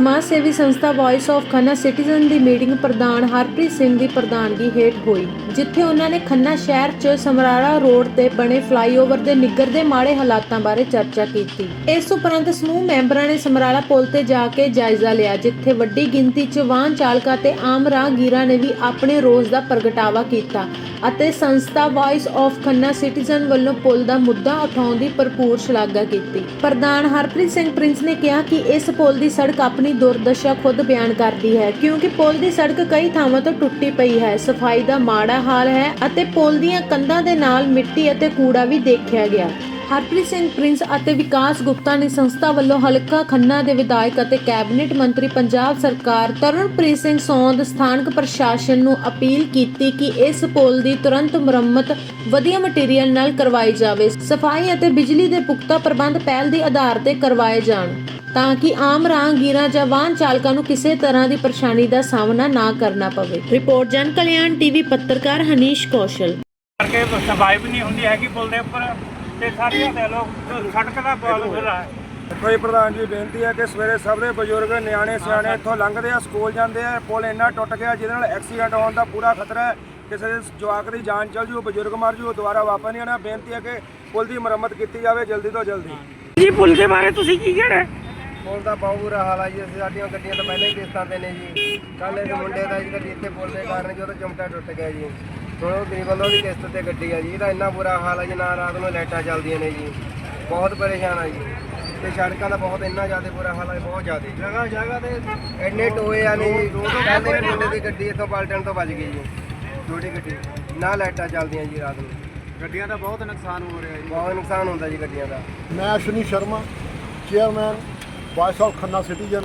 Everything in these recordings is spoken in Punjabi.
ਸਮਾਜ ਸੇਵੀ ਸੰਸਥਾ ਵਾਇਸ ਆਫ ਖੰਨਾ ਸਿਟੀਜ਼ਨ ਦੀ ਮੀਟਿੰਗ ਪ੍ਰਧਾਨ ਹਰਪ੍ਰੀਤ ਸਿੰਘ ਦੀ ਪ੍ਰਧਾਨਗੀ ਹੇਠ ਹੋਈ, ਜਿੱਥੇ ਉਹਨਾਂ ਨੇ ਖੰਨਾ ਸ਼ਹਿਰ 'ਚ ਸਮਰਾਲਾ ਰੋਡ ਤੇ ਬਣੇ ਫਲਾਈਓਵਰ ਦੇ ਨਿੱਗਰ ਦੇ ਮਾੜੇ ਹਾਲਾਤਾਂ ਬਾਰੇ ਚਰਚਾ ਕੀਤੀ। ਇਸ ਉਪਰੰਤ ਸਮੂਹ ਮੈਂਬਰਾਂ ਨੇ ਸਮਰਾਲਾ ਪੁਲ ਤੇ ਜਾ ਕੇ ਜਾਇਜ਼ਾ ਲਿਆ, ਜਿੱਥੇ ਵੱਡੀ ਗਿਣਤੀ 'ਚ ਵਾਹਨ ਚਾਲਕਾਂ ਤੇ ਆਮ ਰਾਹਗੀਰਾਂ ਨੇ ਵੀ ਆਪਣੇ ਰੋਸ ਦਾ ਪ੍ਰਗਟਾਵਾ ਕੀਤਾ ਅਤੇ ਸੰਸਥਾ ਵਾਇਸ ਆਫ ਖੰਨਾ ਸਿਟੀਜ਼ਨ ਵੱਲੋਂ ਪੁਲ ਦਾ ਮੁੱਦਾ ਉਠਾਉਣ ਦੀ ਭਰਪੂਰ ਸ਼ਲਾਘਾ ਕੀਤੀ। ਪ੍ਰਧਾਨ ਹਰਪ੍ਰੀਤ ਸਿੰਘ ਪ੍ਰਿੰਸ ਨੇ ਕਿਹਾ ਕਿ ਇਸ ਪੁਲ ਦੀ ਸੜਕ ਆਪਣੀ ਦੁਰਦਸ਼ਾ ਖੁਦ ਬਿਆਨ ਕਰਦੀ ਹੈ, ਕਿਉਂਕਿ ਪੁਲ ਦੀ ਸੜਕ ਕਈ ਥਾਵਾਂ ਤੋਂ ਟੁੱਟੀ ਪਈ ਹੈ। ਸਫ਼ਾਈ ਦਾ ਮਾੜਾ ਹਾਲ ਹੈ ਅਤੇ ਪੁਲ ਦੀਆਂ ਕੰਧਾਂ ਦੇ ਨਾਲ ਮਿੱਟੀ ਅਤੇ ਕੂੜਾ ਵੀ ਦੇਖਿਆ ਗਿਆ। ਹਰਪ੍ਰੀਤ ਸਿੰਘ ਪ੍ਰਿੰਸ ਅਤੇ ਵਿਕਾਸ ਗੁਪਤਾ ਨੇ ਸੰਸਥਾ ਵੱਲੋਂ ਹਲਕਾ ਖੰਨਾ ਦੇ ਵਿਧਾਇਕ ਅਤੇ ਕੈਬਨਿਟ ਮੰਤਰੀ ਪੰਜਾਬ ਸਰਕਾਰ ਤਰਨਪ੍ਰੀਤ ਸਿੰਘ ਸੌਂਦ ਸਥਾਨਕ ਪ੍ਰਸ਼ਾਸਨ ਨੂੰ ਅਪੀਲ ਕੀਤੀ ਕਿ ਇਸ ਪੁਲ ਦੀ ਤੁਰੰਤ ਮੁਰੰਮਤ ਵਧੀਆ ਮਟੀਰੀਅਲ ਨਾਲ ਕਰਵਾਈ ਜਾਵੇ। ਸਫ਼ਾਈ ਅਤੇ ਬਿਜਲੀ ਦੇ ਪੁਖਤਾ ਪ੍ਰਬੰਧ ਪਹਿਲ ਦੇ ਆਧਾਰ ਤੇ ਕਰਵਾਏ ਜਾਣ। ਤਾਂ ਕਿ ਆਮ ਰਾਹਗੀਰਾਂ ਜਾਂ ਵਾਹਨ ਚਾਲਕਾਂ ਨੂੰ ਕਿਸੇ ਤਰ੍ਹਾਂ ਦੀ ਪਰੇਸ਼ਾਨੀ ਦਾ ਸਾਹਮਣਾ ਨਾ ਕਰਨਾ ਪਵੇ। ਰਿਪੋਰਟ ਜਨ ਕਲਿਆਣ ਟੀਵੀ ਪੱਤਰਕਾਰ ਹਨੀਸ਼ ਕੌਸ਼ਲ। ਕਰਕੇ ਸਫ਼ਾਈ ਵੀ ਨਹੀਂ ਹੁੰਦੀ ਹੈਗੀ ਪੁਲ ਦੇ ਉੱਪਰ ਤੇ ਸਾਰੀਆਂ ਦੇ ਲੋਕ ਸੜਕ ਦਾ ਬਹੁਤ ਬੁਰਾ ਹੈ। ਕੋਈ ਪ੍ਰਧਾਨ ਜੀ ਬੇਨਤੀ ਹੈ ਕਿ ਸਵੇਰੇ ਸਭ ਦੇ ਬਜ਼ੁਰਗ ਨਿਆਣੇ ਸਿਆਣੇ ਇੱਥੋਂ ਲੰਘਦੇ ਆ ਸਕੂਲ ਜਾਂਦੇ ਆ ਪੁਲ ਇੰਨਾ ਟੁੱਟ ਗਿਆ ਜਿਹਦੇ ਨਾਲ ਐਕਸੀਡੈਂਟ ਹੋਣ ਦਾ ਪੂਰਾ ਖਤਰਾ ਹੈ। ਕਿਸੇ ਦੇ ਜਵਾਕ ਦੀ ਜਾਨ ਚਲ ਜੂ ਬਜ਼ੁਰਗ ਮਰ ਜੂ ਦੁਬਾਰਾ ਵਾਪਸ ਨਹੀਂ ਆਣਾ ਬੇਨਤੀ ਹੈ ਕਿ ਪੁਲ ਦੀ ਮੁਰੰਮਤ ਕੀਤੀ ਜਾਵੇ ਜਲਦੀ ਤੋਂ ਜਲਦੀ। ਜੀ ਪੁਲ ਦੇ ਬਾਰੇ ਤੁਸੀਂ ਕੀ ਕਹਿਣਾ ਪੁਲ ਦਾ ਬਹੁਤ ਬੁਰਾ ਹਾਲ ਆ ਜੀ। ਅਸੀਂ ਸਾਡੀਆਂ ਗੱਡੀਆਂ ਤਾਂ ਪਹਿਲਾਂ ਹੀ ਕਿਸ਼ਤਾਂ ਤੇ ਨੇ ਜੀ। ਕੱਲ ਇੱਕ ਮੁੰਡੇ ਦਾ ਜੀ ਗੱਡੀ ਇੱਥੇ ਪੁਲ ਦੇ ਕਾਰਨ ਜੀ ਉਹਦਾ ਚਮਟਾ ਟੁੱਟ ਗਿਆ ਜੀ। ਹੁਣ ਉਹ ਗਰੀਬ ਵੱਲੋਂ ਦੀ ਕਿਸ਼ਤ ਤੇ ਗੱਡੀ ਆ ਜੀ। ਇਹਦਾ ਇੰਨਾ ਬੁਰਾ ਹਾਲ ਆ ਜੀ ਨਾ ਰਾਤ ਨੂੰ ਲਾਈਟਾਂ ਚੱਲਦੀਆਂ ਨੇ ਜੀ। ਬਹੁਤ ਪਰੇਸ਼ਾਨ ਆ ਜੀ। ਤੇ ਸੜਕਾਂ ਦਾ ਬਹੁਤ ਇੰਨਾ ਜ਼ਿਆਦਾ ਬੁਰਾ ਹਾਲ ਆ ਜੀ, ਬਹੁਤ ਜ਼ਿਆਦਾ ਜਗ੍ਹਾ ਜਗ੍ਹਾ ਤੇ ਇੰਨੇ ਟੋਏ ਆ ਨੇ ਇੱਕ ਮੁੰਡੇ ਦੀ ਗੱਡੀ ਇੱਥੋਂ ਪਲਟਣ ਤੋਂ ਬਚ ਗਈ ਜੀ। ਛੋਟੀ ਗੱਡੀ। ਨਾ ਲਾਈਟਾਂ ਚੱਲਦੀਆਂ ਜੀ ਰਾਤ ਨੂੰ। ਗੱਡੀਆਂ ਦਾ ਬਹੁਤ ਨੁਕਸਾਨ ਹੋ ਰਿਹਾ ਜੀ। ਬਹੁਤ ਨੁਕਸਾਨ ਹੁੰਦਾ ਜੀ ਗੱਡੀਆਂ ਦਾ। ਮੈਂ Ashwani Sharma chairman voice of Khanna citizen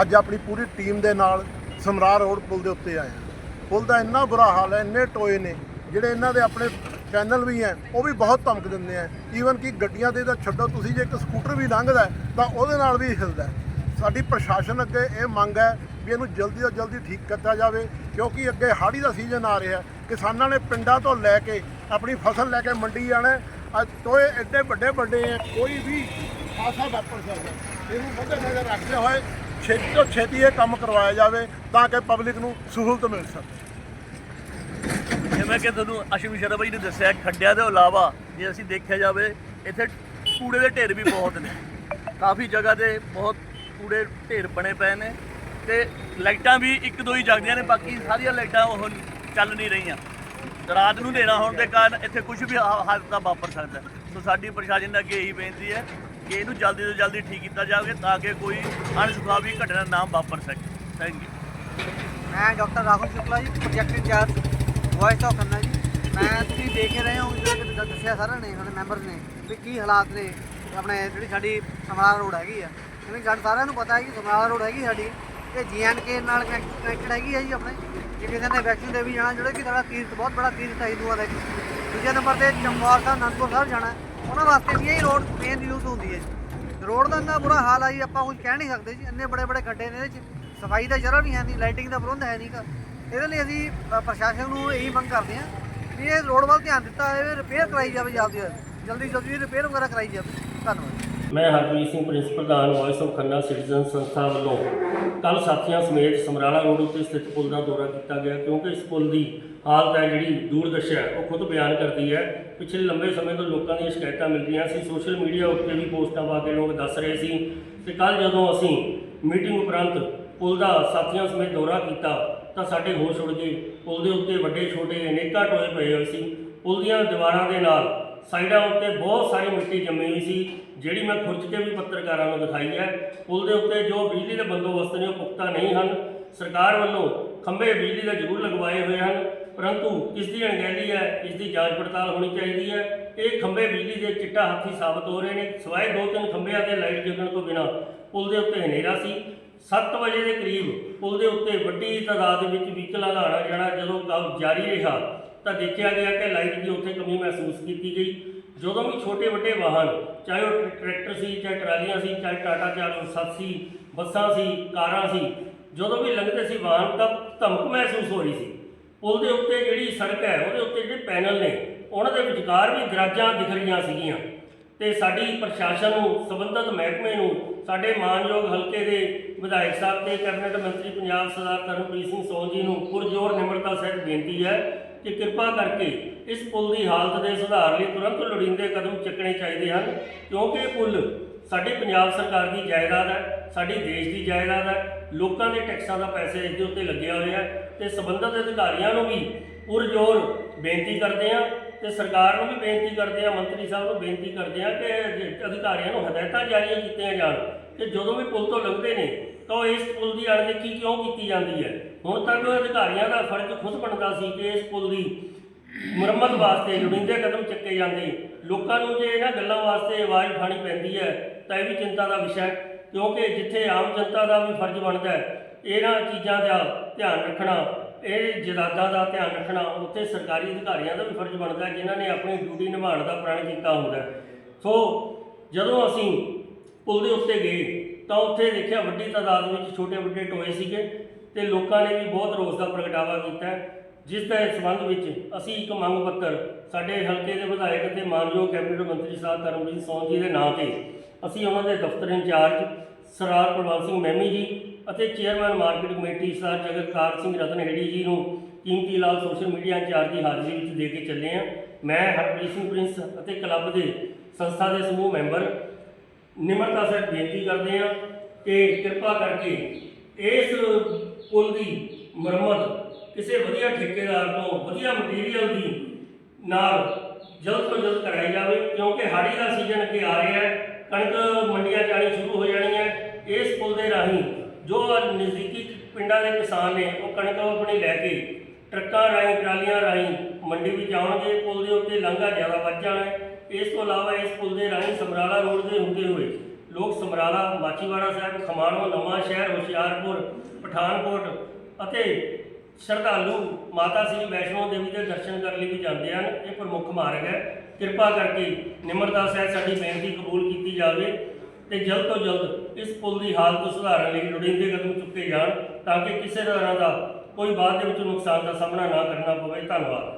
ਅੱਜ ਆਪਣੀ ਪੂਰੀ ਟੀਮ ਦੇ ਨਾਲ ਸਮਰਾ ਰੋਡ ਪੁਲ ਦੇ ਉੱਤੇ ਆਏ ਹਾਂ। ਪੁਲ ਦਾ ਇੰਨਾ ਬੁਰਾ ਹਾਲ ਹੈ, ਇੰਨੇ ਟੋਏ ਨੇ, ਜਿਹੜੇ ਇਹਨਾਂ ਦੇ ਆਪਣੇ ਚੈਨਲ ਵੀ ਹੈ, ਉਹ ਵੀ ਬਹੁਤ ਧਮਕ ਦਿੰਦੇ ਆ ਈਵਨ ਕਿ ਗੱਡੀਆਂ ਦੇ ਤਾਂ ਛੱਡੋ, ਤੁਸੀਂ ਜੇ ਇੱਕ ਸਕੂਟਰ ਵੀ ਲੰਘਦਾ ਤਾਂ ਉਹਦੇ ਨਾਲ ਵੀ ਹਿਲਦਾ ਸਾਡੀ ਪ੍ਰਸ਼ਾਸਨ ਅੱਗੇ ਇਹ ਮੰਗ ਹੈ ਵੀ ਇਹਨੂੰ ਜਲਦੀ ਤੋਂ ਜਲਦੀ ਠੀਕ ਕੀਤਾ ਜਾਵੇ, ਕਿਉਂਕਿ ਅੱਗੇ ਹਾੜੀ ਦਾ ਸੀਜ਼ਨ ਆ ਰਿਹਾ ਕਿਸਾਨਾਂ ਨੇ ਪਿੰਡਾਂ ਤੋਂ ਲੈ ਕੇ ਆਪਣੀ ਫਸਲ ਲੈ ਕੇ ਮੰਡੀ ਜਾਣਾ ਅੱਜ ਟੋਏ ਐਡੇ ਵੱਡੇ ਵੱਡੇ ਆ ਕੋਈ ਵੀ ਆਸਾ ਵਾਪਰ ਸਕਦਾ ਇਹਨੂੰ ਮੱਦੇ ਨਜ਼ਰ ਰੱਖਦੇ ਹੋਏ ਛੇਤੀ ਤੋਂ ਛੇਤੀ ਇਹ ਕੰਮ ਕਰਵਾਇਆ ਜਾਵੇ ਤਾਂ ਕਿ ਪਬਲਿਕ ਨੂੰ ਸਹੂਲਤ ਮਿਲ ਸਕੇ। ਜਿਵੇਂ ਕਿ ਤੁਹਾਨੂੰ ਅਸ਼ਵਨੀ ਸ਼ਰਮਾ ਜੀ ਨੇ ਦੱਸਿਆ, ਖੱਡਿਆਂ ਦੇ ਇਲਾਵਾ ਜੇ ਅਸੀਂ ਦੇਖਿਆ ਜਾਵੇ, ਇੱਥੇ ਕੂੜੇ ਦੇ ਢੇਰ ਵੀ ਬਹੁਤ ਨੇ। ਕਾਫੀ ਜਗ੍ਹਾ ਤੇ ਬਹੁਤ ਕੂੜੇ ਢੇਰ ਬਣੇ ਪਏ ਨੇ ਤੇ ਲਾਈਟਾਂ ਵੀ ਇੱਕ ਦੋ ਹੀ ਜਗਦੀਆਂ ਨੇ, ਬਾਕੀ ਸਾਰੀਆਂ ਲਾਈਟਾਂ ਉਹ ਚੱਲ ਨਹੀਂ ਰਹੀਆਂ। ਰਾਤ ਨੂੰ ਹਨੇਰਾ ਹੋਣ ਦੇ ਕਾਰਨ ਇੱਥੇ ਕੁਝ ਵੀ ਹਾ- ਹਾਦਸਾ ਵਾਪਰ ਸਕਦਾ। ਸੋ ਸਾਡੀ ਪ੍ਰਸ਼ਾਸਨ ਅੱਗੇ ਇਹੀ ਬੇਨਤੀ ਹੈ ਕਿ ਇਹਨੂੰ ਜਲਦੀ ਤੋਂ ਜਲਦੀ ਠੀਕ ਕੀਤਾ ਜਾਵੇ ਤਾਂ ਕਿ ਕੋਈ ਅਣਸੁਖਾਵੀ ਘਟਨਾ ਨਾ ਵਾਪਰ ਸਕੇ। ਥੈਂਕ ਯੂ ਮੈਂ doctor Rahul Shukla ji, project incharge voice of Khanna ji. ਮੈਂ ਤੁਸੀਂ ਦੇਖ ਰਹੇ ਹੋ ਜਿਹੜੇ ਕਿ ਦੱਸਿਆ ਸਾਰਿਆਂ ਨੇ, ਸਾਡੇ ਮੈਂਬਰ ਨੇ, ਵੀ ਕੀ ਹਾਲਾਤ ਨੇ ਆਪਣੇ ਜਿਹੜੀ ਸਾਡੀ ਸਮਰਾਲਾ ਰੋਡ ਹੈਗੀ ਆ। ਕਿਉਂਕਿ ਸਾਡੇ ਸਾਰਿਆਂ ਨੂੰ ਪਤਾ ਹੈ ਕਿ ਸਮਰਾਲਾ ਰੋਡ ਹੈਗੀ ਸਾਡੀ ਇਹ ਜੀਐਨਕੇ ਨਾਲ ਕਨੈਕਟਡ ਹੈਗੀ ਹੈ ਜੀ ਆਪਣੇ। ਜੇ ਕਿਸੇ ਨੇ ਵੈਕਸੀਨ ਦੇ ਵੀ ਜਾਣਾ, ਜਿਹੜਾ ਕਿ ਸਾਡਾ ਤੀਰਥ, ਬਹੁਤ ਬੜਾ ਤੀਰਥ ਹੈ ਹਿੰਦੂਆਂ ਦਾ ਇੱਕ। ਦੂਜੇ ਨੰਬਰ ਤੇ ਚਮਕੌਰ ਸਾਹਿਬ, ਅਨੰਦਪੁਰ ਸਾਹਿਬ ਜਾਣਾ ਉਹਨਾਂ ਵਾਸਤੇ ਵੀ ਇਹ ਰੋਡ ਮੇਨ ਯੂਜ਼ ਹੁੰਦੀ ਹੈ। ਜੀ ਰੋਡ ਦਾ ਇੰਨਾ ਬੁਰਾ ਹਾਲ ਆ ਜੀ ਆਪਾਂ ਕੁਝ ਕਹਿ ਨਹੀਂ ਸਕਦੇ ਜੀ। ਇੰਨੇ ਬੜੇ ਬੜੇ ਗੱਡੇ ਨੇ ਇਹਦੇ 'ਚ। ਸਫ਼ਾਈ ਦਾ ਜਰਾ ਨਹੀਂ ਹੈ ਨਹੀਂ ਲਾਈਟਿੰਗ ਦਾ ਪ੍ਰਬੰਧ ਹੈ ਨਹੀਂਗਾ ਇਹਦੇ ਲਈ ਅਸੀਂ ਅ, ਪ੍ਰਸ਼ਾਸਨ ਨੂੰ ਇਹੀ ਮੰਗ ਕਰਦੇ ਹਾਂ ਵੀ ਇਹ ਰੋਡ ਵੱਲ ਧਿਆਨ ਦਿੱਤਾ ਜਾਵੇ ਰਿਪੇਅਰ ਕਰਾਈ ਜਾਵੇ ਜਲਦੀ ਤੋਂ ਜਲਦੀ ਜਲਦੀ ਰਿਪੇਅਰ ਵਗੈਰਾ ਕਰਾਈ ਜਾਵੇ। ਧੰਨਵਾਦ। ਮੈਂ ਹਰਪ੍ਰੀਤ ਸਿੰਘ ਪ੍ਰਿੰਸੀਪਲ ਪ੍ਰਧਾਨ ਵਾਇਸ ਆਫ ਖੰਨਾ ਸਿਟੀਜ਼ਨ ਸੰਸਥਾ ਵੱਲੋਂ ਕੱਲ ਸਾਥੀਆਂ ਸਮੇਤ ਸਮਰਾਲਾ ਰੋਡ ਉੱਤੇ ਸਥਿਤ ਪੁਲ ਦਾ ਦੌਰਾ ਕੀਤਾ ਗਿਆ ਕਿਉਂਕਿ ਇਸ ਪੁਲ ਦੀ ਹਾਲਤ ਹੈ ਜਿਹੜੀ ਦੂਰਦਰਸ਼ਾ ਹੈ, ਉਹ ਖੁਦ ਬਿਆਨ ਕਰਦੀ ਹੈ। ਪਿਛਲੇ ਲੰਬੇ ਸਮੇਂ ਤੋਂ ਲੋਕਾਂ ਦੀਆਂ ਸ਼ਿਕਾਇਤਾਂ ਮਿਲਦੀਆਂ ਸੀ। ਸੋਸ਼ਲ ਮੀਡੀਆ ਉੱਤੇ ਵੀ ਪੋਸਟਾਂ ਪਾ ਕੇ ਲੋਕ ਦੱਸ ਰਹੇ ਸੀ ਤੇ ਕੱਲ ਜਦੋਂ ਅਸੀਂ ਮੀਟਿੰਗ ਉਪਰੰਤ ਪੁਲ ਦਾ ਸਾਥੀਆਂ ਸਮੇਤ ਦੌਰਾ ਕੀਤਾ ਤਾਂ ਸਾਡੇ ਹੋਸ਼ ਉੜ ਗਏ। ਪੁਲ ਦੇ ਉੱਤੇ ਵੱਡੇ ਛੋਟੇ ਅਨੇਕਾਂ ਟੋਏ ਪਏ ਹੋਏ ਸੀ। ਪੁਲ ਦੀਆਂ ਦੀਵਾਰਾਂ ਦੇ ਨਾਲ ਸਾਈਡਾਂ ਉੱਤੇ ਬਹੁਤ ਸਾਰੀ ਮਿੱਟੀ ਜੰਮੀ ਹੋਈ ਸੀ, ਜਿਹੜੀ ਮੈਂ ਖੁਰਚ ਕੇ ਵੀ ਪੱਤਰਕਾਰਾਂ ਨੂੰ ਦਿਖਾਈ ਹੈ। ਪੁਲ ਦੇ ਉੱਤੇ ਜੋ ਬਿਜਲੀ ਦੇ ਬੰਦੋਬਸਤ ਨੇ ਉਹ ਪੁਖਤਾ ਨਹੀਂ ਹਨ। ਸਰਕਾਰ ਵੱਲੋਂ ਖੰਭੇ ਬਿਜਲੀ ਦੇ ਜ਼ਰੂਰ ਲਗਵਾਏ ਹੋਏ ਹਨ, ਪਰੰਤੂ ਇਸ ਦੀ ਅਣਗਹਿਲੀ ਹੈ, ਇਸ ਦੀ ਜਾਂਚ ਪੜਤਾਲ ਹੋਣੀ ਚਾਹੀਦੀ ਹੈ। ਇਹ ਖੰਭੇ ਬਿਜਲੀ ਦੇ ਚਿੱਟਾ ਹੱਥੀ ਸਾਬਤ ਹੋ ਰਹੇ ਨੇ। ਸਵਾਏ ਦੋ ਤਿੰਨ ਖੰਭਿਆਂ ਤੇ ਲਾਈਟ ਜਗਣ ਤੋਂ ਬਿਨਾ ਪੁਲ ਦੇ ਉੱਤੇ ਹਨੇਰਾ ਸੀ। 7 ਵਜੇ ਦੇ ਕਰੀਬ ਪੁਲ ਦੇ ਉੱਤੇ ਵੱਡੀ ਤਾਦਾਦ ਵਿੱਚ ਵਹੀਕਲਾਂ ਦਾ ਆਣਾ ਜਾਣਾ ਜਦੋਂ ਕੰਮ ਜਾਰੀ ਰਿਹਾ ਤਾਂ ਦੇਖਿਆ ਗਿਆ ਕਿ ਲਾਈਟ ਦੀ ਉੱਥੇ ਕਮੀ ਮਹਿਸੂਸ ਕੀਤੀ ਗਈ। ਜਦੋਂ ਵੀ ਛੋਟੇ ਵੱਡੇ ਵਾਹਨ, ਚਾਹੇ ਉਹ ਟਰੈ- ਟਰੈਕਟਰ ਸੀ, ਚਾਹੇ ਟਰਾਲੀਆਂ ਸੀ, ਚਾਹੇ ਟਾਟਾ 407 ਸੀ, ਬੱਸਾਂ ਸੀ, ਕਾਰਾਂ ਸੀ, ਜਦੋਂ ਵੀ ਲੰਘਦੇ ਸੀ ਵਾਹਨ ਤਾਂ ਧਮਕ ਮਹਿਸੂਸ ਹੋ ਰਹੀ ਸੀ। ਪੁਲ ਦੇ ਉੱਤੇ ਜਿਹੜੀ ਸੜਕ ਹੈ, ਉਹਦੇ ਉੱਤੇ ਜਿਹੜੇ ਪੈਨਲ ਨੇ, ਉਹਨਾਂ ਦੇ ਵਿਚਕਾਰ ਵੀ ਦਰਾਜਾਂ ਦਿਖ ਰਹੀਆਂ ਸੀਗੀਆਂ। ਤੇ ਸਾਡੀ ਪ੍ਰਸ਼ਾਸਨ ਨੂੰ, ਸਬੰਧਤ ਮਹਿਕਮੇ ਨੂੰ, ਸਾਡੇ ਮਾਨਯੋਗ ਹਲਕੇ ਦੇ ਵਿਧਾਇਕ ਸਾਹਿਬ ਤੇ ਕੈਬਨਿਟ ਮੰਤਰੀ ਪੰਜਾਬ ਸਰਦਾਰ ਤਰਨਪ੍ਰੀਤ ਸਿੰਘ ਸੋਨ ਜੀ ਨੂੰ ਪੁਰਜੋਰ ਨਿਮਰਤਾ ਸਹਿਤ ਬੇਨਤੀ ਹੈ ਕਿ ਕਿਰਪਾ ਕਰਕੇ ਇਸ ਪੁਲ ਦੀ ਹਾਲਤ ਦੇ ਸੁਧਾਰ ਲਈ ਤੁਰੰਤ ਲੋੜੀਂਦੇ ਕਦਮ ਚੁੱਕਣੇ ਚਾਹੀਦੇ ਹਨ, ਕਿਉਂਕਿ ਇਹ ਪੁਲ ਸਾਡੀ ਪੰਜਾਬ ਸਰਕਾਰ ਦੀ ਜਾਇਦਾਦ ਹੈ, ਸਾਡੇ ਦੇਸ਼ ਦੀ ਜਾਇਦਾਦ ਹੈ, ਲੋਕਾਂ ਦੇ ਟੈਕਸਾਂ ਦਾ ਪੈਸੇ ਇਸ ਦੇ ਉੱਤੇ ਲੱਗਿਆ ਹੋਇਆ ਹੈ ਤੇ ਸਬੰਧਤ ਅਧਿਕਾਰੀਆਂ ਨੂੰ ਵੀ ਪੁਰਜੋਰ ਬੇਨਤੀ ਕਰਦੇ ਹਾਂ ਤੇ ਸਰਕਾਰ ਨੂੰ ਵੀ ਬੇਨਤੀ ਕਰਦੇ ਹਾਂ, ਮੰਤਰੀ ਸਾਹਿਬ ਨੂੰ ਬੇਨਤੀ ਕਰਦੇ ਹਾਂ ਕਿ ਅਧਿ- ਅਧਿਕਾਰੀਆਂ ਨੂੰ ਹਦਾਇਤਾਂ ਜਾਰੀ ਕੀਤੀਆਂ ਜਾਣ ਕਿ ਜਦੋਂ ਵੀ ਪੁਲ ਤੋਂ ਲੰਘਦੇ ਨੇ ਤਾਂ ਉਹ ਇਸ ਪੁਲ ਦੀ ਅਣਦੇਖੀ ਕਿਉਂ ਕੀਤੀ ਜਾਂਦੀ ਹੈ? ਹੁਣ ਤੱਕ ਅਧਿਕਾਰੀਆਂ ਦਾ ਫਰਜ਼ ਖੁਦ ਬਣਦਾ ਸੀ ਕਿ ਇਸ ਪੁਲ ਦੀ ਮੁਰੰਮਤ ਵਾਸਤੇ ਲੋੜੀਂਦੇ ਕਦਮ ਚੱਕੇ ਜਾਂਦੇ। ਲੋਕਾਂ ਨੂੰ ਜੇ ਇਹਨਾਂ ਗੱਲਾਂ ਵਾਸਤੇ ਆਵਾਜ਼ ਉਠਾਣੀ ਪੈਂਦੀ ਹੈ, ਤਾਂ ਇਹ ਵੀ ਚਿੰਤਾ ਦਾ ਵਿਸ਼ਾ ਹੈ, ਕਿਉਂਕਿ ਜਿੱਥੇ ਆਮ ਜਨਤਾ ਦਾ ਵੀ ਫਰਜ਼ ਬਣਦਾ ਹੈ, ਇਹਨਾਂ ਚੀਜ਼ਾਂ ਦਾ ਧਿਆਨ ਰੱਖਣਾ, ਇਹ ਜਦਾਦਾਂ ਦਾ ਧਿਆਨ ਰੱਖਣਾ, ਉੱਥੇ ਸਰਕਾਰੀ ਅਧਿਕਾਰੀਆਂ ਦਾ ਵੀ ਫਰਜ਼ ਬਣਦਾ ਹੈ, ਜਿਨ੍ਹਾਂ ਨੇ ਆਪਣੀ ਡਿਊਟੀ ਨਿਭਾਉਣ ਦਾ ਪ੍ਰਣ ਕੀਤਾ ਹੁੰਦਾ ਸੋ ਜਦੋਂ ਅਸੀਂ ਪੁਲ ਦੇ ਉੱਤੇ ਗਏ ਤਾਂ ਉੱਥੇ ਦੇਖਿਆ ਵੱਡੀ ਤਾਦਾਦ ਵਿੱਚ ਛੋਟੇ ਵੱਡੇ ਟੋਏ ਸੀਗੇ ਤੇ ਲੋਕਾਂ ਨੇ ਵੀ ਬਹੁਤ ਰੋਸ ਦਾ ਪ੍ਰਗਟਾਵਾ ਕੀਤਾ। ਜਿਸ ਦੇ ਸੰਬੰਧ ਵਿੱਚ ਅਸੀਂ ਇੱਕ ਮੰਗ ਪੱਤਰ ਸਾਡੇ ਹਲਕੇ ਦੇ ਵਿਧਾਇਕ ਅਤੇ ਮਾਨਯੋਗ ਕੈਬਨਿਟ ਮੰਤਰੀ ਸਾਹਿਬ ਕਰਮਜੀਤ ਸੋਨ ਜੀ ਦੇ ਨਾਂ ਤੇ ਅਸੀਂ ਉਹਨਾਂ ਦੇ ਦਫ਼ਤਰ ਇੰਚਾਰਜ ਸਰਦਾਰ ਕੁਲਵੰਤ ਸਿੰਘ ਮਹਿਮੀ ਜੀ ਅਤੇ chairman market committee Sardar Jagatkar Singh Ratanheri ji ਨੂੰ ਕੀਮਤੀ ਲਾਲ ਸੋਸ਼ਲ ਮੀਡੀਆ ਇੰਚਾਰਜ ਦੀ ਹਾਜ਼ਰੀ ਵਿੱਚ ਦੇ ਕੇ ਚੱਲੇ ਹਾਂ। ਮੈਂ ਹਰਪ੍ਰੀਤ ਸਿੰਘ ਪ੍ਰਿੰਸ ਅਤੇ ਕਲੱਬ ਦੇ ਸੰਸਥਾ ਦੇ ਸਮੂਹ ਮੈਂਬਰ ਨਿਮਰਤਾ ਸਹਿਤ ਬੇਨਤੀ ਕਰਦੇ ਹਾਂ ਕਿ ਕਿਰਪਾ ਕਰਕੇ ਇਸ ਪੁਲ ਦੀ ਮੁਰੰਮਤ ਕਿਸੇ ਵਧੀਆ ਠੇਕੇਦਾਰ ਤੋਂ ਵਧੀਆ ਮਟੀਰੀਅਲ ਦੀ ਨਾਲ ਜਲਦ ਤੋਂ ਜਲਦ ਕਰਾਈ ਜਾਵੇ, ਕਿਉਂਕਿ ਹਾੜੀ ਦਾ ਸੀਜ਼ਨ ਅੱਗੇ ਆ ਰਿਹਾ ਹੈ, ਕਣਕ ਮੰਡੀਆਂ ਜਾਣੀ ਸ਼ੁਰੂ ਹੋ ਜਾਣੀ ਹੈ। ਇਸ ਪੁਲ ਦੇ ਰਾਹੀਂ ਜੋ ਨਜ਼ਦੀਕੀ ਪਿੰਡਾਂ ਦੇ ਕਿਸਾਨ ਨੇ ਉਹ ਕਣਕ ਆਪਣੀ ਲੈ ਕੇ ਟਰੱਕਾਂ ਰਾਹੀਂ, ਟਰਾਲੀਆਂ ਰਾਹੀਂ ਮੰਡੀ ਵਿੱਚ ਆਉਣਗੇ, ਪੁਲ ਦੇ ਉੱਤੇ ਲਾਂਘਾ ਜ਼ਿਆਦਾ ਵੱਧ ਜਾਣਾ ਹੈ। ਇਸ ਤੋਂ ਇਲਾਵਾ ਇਸ ਪੁਲ ਦੇ ਰਾਹੀਂ ਸਮਰਾਲਾ ਰੋਡ ਦੇ ਹੁੰਦੇ ਹੋਏ ਲੋਕ ਸਮਰਾਲਾ, ਮਾਚੀਵਾੜਾ ਸਾਹਿਬ, ਖਮਾਣੋ ਨਵਾਂ ਸ਼ਹਿਰ, ਹੁਸ਼ਿਆਰਪੁਰ, ਪਠਾਨਕੋਟ ਅਤੇ ਸ਼ਰਧਾਲੂ ਮਾਤਾ ਸ੍ਰੀ ਵੈਸ਼ਨੋ ਦੇਵੀ ਦੇ ਦਰਸ਼ਨ ਕਰਨ ਲਈ ਵੀ ਜਾਂਦੇ ਹਨ। ਇਹ ਪ੍ਰਮੁੱਖ ਮਾਰਗ ਹੈ। ਕਿਰਪਾ ਕਰਕੇ ਨਿਮਰਤਾ ਸਹਿਤ ਸਾਡੀ ਬੇਨਤੀ ਕਬੂਲ ਕੀਤੀ ਜਾਵੇ ਤੇ ਜਲਦ ਤੋਂ ਜਲਦ ਇਸ ਪੁਲ ਦੀ ਹਾਲਤ ਸੁਧਾਰਨ ਲਈ ਲੋੜੀਂਦੇ ਕਦਮ ਚੁੱਕੇ ਜਾਣ ਤਾਂ ਕਿ ਕਿਸੇ ਤਰ੍ਹਾਂ ਦਾ ਕੋਈ ਬਾਅਦ ਦੇ ਵਿੱਚ ਨੁਕਸਾਨ ਦਾ ਸਾਹਮਣਾ ਨਾ ਕਰਨਾ ਪਵੇ। ਧੰਨਵਾਦ।